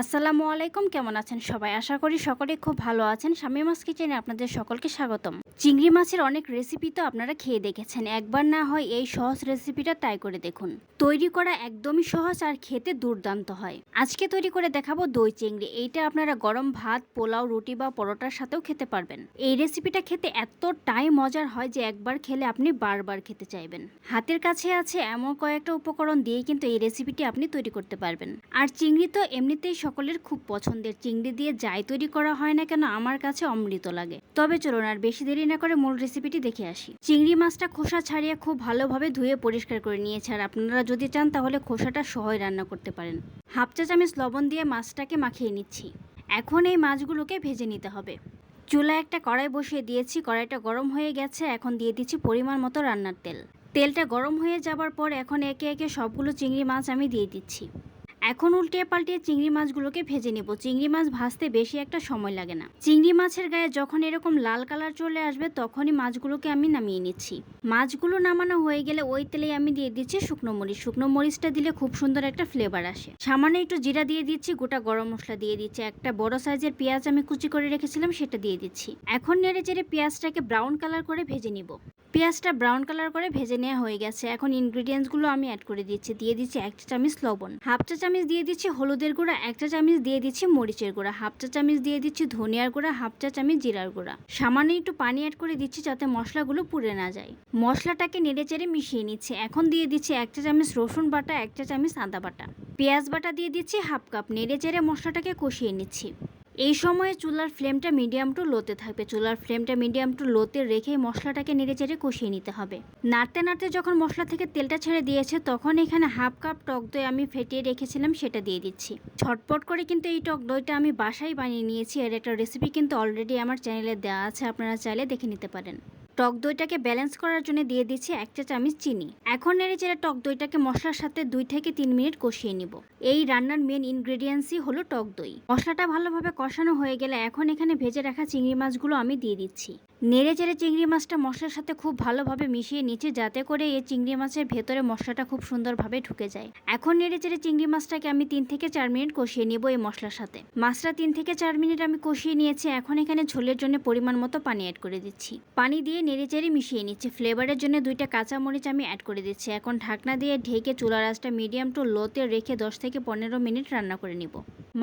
আসসালামু আলাইকুম, কেমন আছেন সবাই? আশা করি সকলে খুব ভালো আছেন। শামিমাস কিচেনে আপনাদের সকলকে স্বাগতম। চিংড়ি মাছের অনেক রেসিপি তো আপনারা খেয়ে দেখেছেন। একবার না হয় এই সহজ রেসিপিটা ট্রাই করে দেখুন। তৈরি করা একদমই সহজ আর খেতে দুর্দান্ত হয়। আজকে তৈরি করে দেখাবো দই চিংড়ি। এইটা আপনারা গরম ভাত, পোলাও, রুটি বা পরোটার সাথেও খেতে পারবেন। এই রেসিপিটা খেতে এতটাই মজার হয় যে একবার খেলে আপনি বারবার খেতে চাইবেন। হাতের কাছে আছে এমন কয়েকটা উপকরণ দিয়ে কিন্তু এই রেসিপিটি আপনি তৈরি করতে পারবেন। আর চিংড়ি তো এমনিতেই সকলের খুব পছন্দের। চিংড়ি দিয়ে যাই তৈরি করা হয় না কেন আমার কাছে অমৃত লাগে। তবে চলুন আর বেশি দেরি না করে মূল রেসিপিটি দেখে আসি। চিংড়ি মাছটা খোসা ছাড়িয়ে খুব ভালোভাবে ধুয়ে পরিষ্কার করে নিয়েছে। আর আপনারা যদি চান তাহলে খোসাটা সহজ রান্না করতে পারেন। হাফ চা চামচ লবণ দিয়ে মাছটাকে মাখিয়ে নিচ্ছি। এখন এই মাছগুলোকে ভেজে নিতে হবে। চুলা একটা কড়াই বসিয়ে দিয়েছি। কড়াইটা গরম হয়ে গেছে। এখন দিয়ে দিচ্ছি পরিমাণ মতো রান্নার তেল। তেলটা গরম হয়ে যাবার পর এখন একে একে সবগুলো চিংড়ি মাছ আমি দিয়ে দিচ্ছি। এখন উল্টিয়ে পাল্টিয়ে চিংড়ি মাছগুলোকে ভেজে নেব। চিংড়ি মাছ ভাজতে বেশি একটা সময় লাগে না। চিংড়ি মাছের গায়ে যখন এরকম লাল কালার চলে আসবে, তখনই মাছগুলোকে আমি নামিয়ে নিচ্ছি। মাছগুলো নামানো হয়ে গেলে ওই তেলেই আমি দিয়ে দিচ্ছি শুকনো মরিচ। শুকনো মরিচটা দিলে খুব সুন্দর একটা ফ্লেভার আসে। সামান্য একটু জিরা দিয়ে দিচ্ছি, গোটা গরম মশলা দিয়ে দিচ্ছি। একটা বড় সাইজের পেঁয়াজ আমি কুচি করে রেখেছিলাম, সেটা দিয়ে দিচ্ছি। এখন নেড়ে চেড়ে পেঁয়াজটাকে ব্রাউন কালার করে ভেজে নিব। পেঁয়াজটা ব্রাউন কালার করে ভেজে নেওয়া হয়ে গেছে। এখন ইনগ্রিডিয়েন্টসগুলো আমি অ্যাড করে দিচ্ছি। দিয়ে দিচ্ছি এক চা চামচ লবণ। হাফ চা চামচ দিয়ে দিচ্ছি হলুদের গুঁড়া, এক চা চামচ দিয়ে দিচ্ছি মরিচের গুঁড়া, হাফ চা চামচ দিয়ে দিচ্ছি ধনিয়ার গুঁড়া, হাফ চা চামচ জিরার গুঁড়া। সামান্য একটু পানি অ্যাড করে দিচ্ছি যাতে মশলাগুলো পুড়ে না যায়। মশলাটাকে নেড়ে চেড়ে মিশিয়ে নিচ্ছি। এখন দিয়ে দিচ্ছি এক চা চামচ রসুন বাটা, এক চা চামচ আদা বাটা। পেঁয়াজ বাটা দিয়ে দিচ্ছি হাফ কাপ। নেড়ে চেড়ে মশলাটাকে কষিয়ে নিচ্ছি। এই সময়ে চুলার ফ্লেমটা মিডিয়াম টু লোতে থাকবে। চুলার ফ্লেমটা মিডিয়াম টু লোতে রেখে মশলাটাকে নেড়ে চেড়ে কষিয়ে নিতে হবে। নাড়তে নাড়তে যখন মশলা থেকে তেলটা ছেড়ে দিয়েছে, তখন এখানে হাফ কাপ টক দই আমি ফেটিয়ে রেখেছিলাম, সেটা দিয়ে দিচ্ছি। ছটপট করে কিন্তু এই টক দইটা আমি বাসায় বানিয়ে নিয়েছি এর একটা রেসিপি কিন্তু অলরেডি আমার চ্যানেলে দেওয়া আছে, আপনারা চাইলে দেখে নিতে পারেন। টক দইটাকে ব্যালেন্স করার জন্য দিয়ে দিচ্ছি এক চা চামচ চিনি। এখন নেড়ে চেড়ে টক দইটাকে মশলার সাথে দুই থেকে তিন মিনিট কষিয়ে নিব। এই রান্নার মেন ইনগ্রেডিয়েন্টসই হলো টক দই। মশলাটা ভালোভাবে কষানো হয়ে গেলে এখন এখানে ভেজে রাখা চিংড়ি মাছগুলো আমি দিয়ে দিচ্ছি। নেড়ে চেড়ে চিংড়ি মাছটা মশলার সাথে খুব ভালোভাবে মিশিয়ে নিচ্ছি যাতে করে এই চিংড়ি মাছের ভেতরে মশলাটা খুব সুন্দরভাবে ঢুকে যায়। এখন নেড়ে চেড়ে চিংড়ি মাছটাকে আমি তিন থেকে চার মিনিট কষিয়ে নেব এই মশলার সাথে। মাছটা তিন থেকে চার মিনিট আমি কষিয়ে নিয়েছি, এখন এখানে ঝোলের জন্য পরিমাণ মতো পানি অ্যাড করে দিচ্ছি। পানি দিয়ে নেড়ে চেড়ে মিশিয়ে নিচ্ছি ফ্লেভারের জন্য দুইটা কাঁচা মরিচ আমি অ্যাড করে দিচ্ছি। এখন ঢাকনা দিয়ে ঢেকে চুলা আঁচটা মিডিয়াম টু লোতে রেখে দশ থেকে পনেরো মিনিট রান্না করে নিব।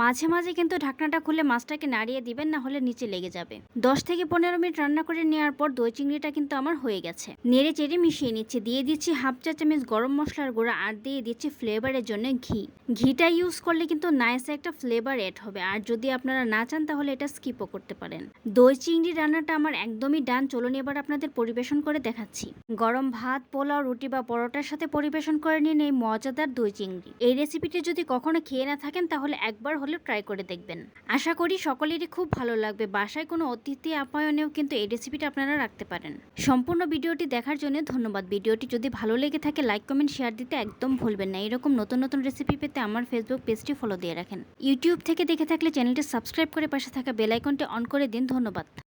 মাঝে মাঝে কিন্তু ঢাকনাটা খুলে মাছটাকে নাড়িয়ে দিবেন, না হলে নিচে লেগে যাবে। দশ থেকে পনেরো মিনিট রান্না করে নেওয়ার পর দই চিংড়িটা কিন্তু আমার হয়ে গেছে। নেড়ে চেড়ে মিশিয়ে নিচ্ছি। দিয়ে দিচ্ছি হাফ চা চামচ গরম মশলার গুঁড়া আর দিয়ে দিচ্ছি ফ্লেভারের জন্য ঘি। ঘিটা ইউজ করলে কিন্তু নাইসে একটা ফ্লেভার এড হবে। আর যদি আপনারা না চান, তাহলে এটা স্কিপও করতে পারেন। দই চিংড়ি রান্নাটা আমার একদমই ডান। চলুন এবার আপনাদের পরিবেশন করে দেখাচ্ছি। গরম ভাত, পোলাও, রুটি বা পরোটার সাথে পরিবেশন করে নিন এই মজাদার দই চিংড়ি। এই রেসিপিটি যদি কখনো খেয়ে না থাকেন, তাহলে একবার হলেও ট্রাই করে দেখবেন। আশা করি সকলেরই খুব ভালো লাগবে। বাসায় কোনো অতিথি আপ্যায়নেও কিন্তু এই রেসিপিটা আপনারা রাখতে পারেন। সম্পূর্ণ ভিডিওটি দেখার জন্য ধন্যবাদ। ভিডিওটি যদি ভালো লেগে থাকে লাইক কমেন্ট শেয়ার দিতে একদম ভুলবেন না। এরকম নতুন নতুন রেসিপি পেতে আমার ফেসবুক পেজটি ফলো দিয়ে রাখেন। ইউটিউব থেকে দেখে থাকলে চ্যানেলটি সাবস্ক্রাইব করে পাশে থাকা বেলাইকনটি অন করে দিন। ধন্যবাদ।